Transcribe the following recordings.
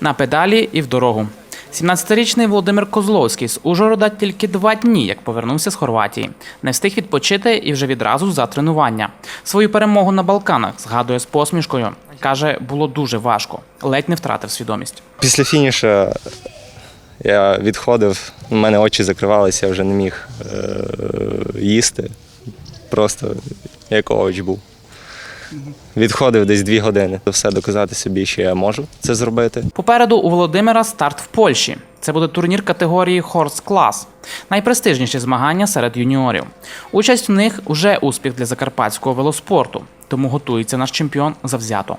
На педалі і в дорогу. 17-річний Володимир Козловський з Ужгорода тільки два дні, як повернувся з Хорватії. Не встиг відпочити і вже відразу за тренування. Свою перемогу на Балканах згадує з посмішкою. Каже, було дуже важко, ледь не втратив свідомість. Після фінішу я відходив, у мене очі закривалися, я вже не міг е- їсти. Просто як овоч був. Відходив десь дві години. Все доказати собі, що я можу це зробити. Попереду у Володимира старт в Польщі. Це буде турнір категорії Horse Class. найпрестижніші змагання серед юніорів. Участь в них уже успіх для закарпатського велоспорту, тому готується наш чемпіон завзято.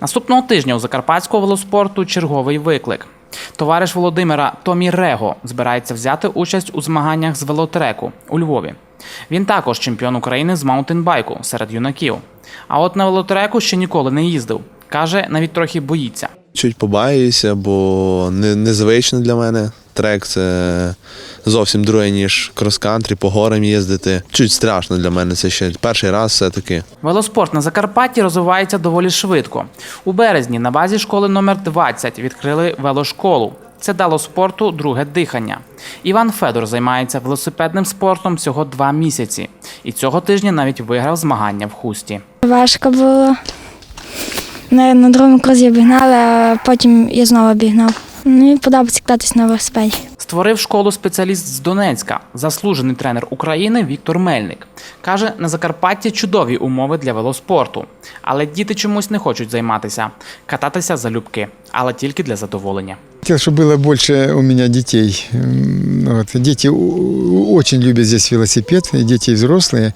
Наступного тижня у закарпатського велоспорту черговий виклик. Товариш Володимира Томі Рего збирається взяти участь у змаганнях з велотреку у Львові. Він також чемпіон України з маунтинбайку серед юнаків. А от на велотреку ще ніколи не їздив. Каже, навіть трохи боїться. Чуть побаюся, бо не, незвично для мене. Трек це зовсім друге, ніж крос-кантрі, по горам їздити. Чуть страшно для мене. Це ще перший раз все-таки. Велоспорт на Закарпатті розвивається доволі швидко. У березні на базі школи номер 20 відкрили велошколу. Це дало спорту друге дихання. Іван Федор займається велосипедним спортом всього два місяці, і цього тижня навіть виграв змагання в хусті. Важко було. На, на другому крузі обігнали, а потім я знову обігнав. Ну і подобається кататись на велосипеді. Створив школу спеціаліст з Донецька, заслужений тренер України Віктор Мельник. Каже, на Закарпатті чудові умови для велоспорту, але діти чомусь не хочуть займатися, кататися залюбки, але тільки для задоволення. Хотел, чтобы было больше у меня детей. М, Вот. Дети у- очень любят здесь велосипед, и дети и взрослые,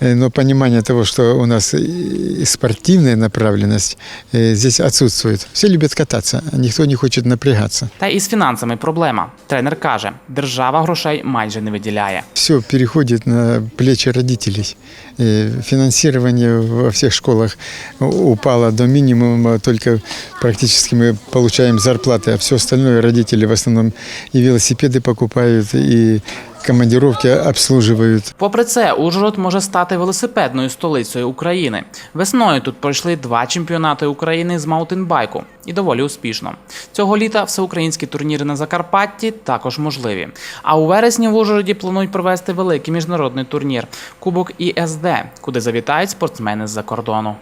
Э, но понимание того, что у нас и спортивная направленность э, здесь отсутствует. Все любят кататься, а никто не хочет напрягаться. Та й із фінансами проблема. Тренер каже, держава грошей майже не виділяє. Все переходит на плечи родителей. Э, Финансирование во всех школах упало до минимума, только практически мы получаем зарплаты, а все остальное родители в основном и велосипеды покупают, и командировки обслуживают. Попри це, Ужгород може стати велосипедною столицею України. Весною тут пройшли два чемпіонати України з маунтинбайку і доволі успішно. Цього літа всеукраїнські турніри на Закарпатті також можливі. А у вересні в Ужгороді планують провести великий міжнародний турнір Кубок ІСД, куди завітають спортсмени з-за кордону.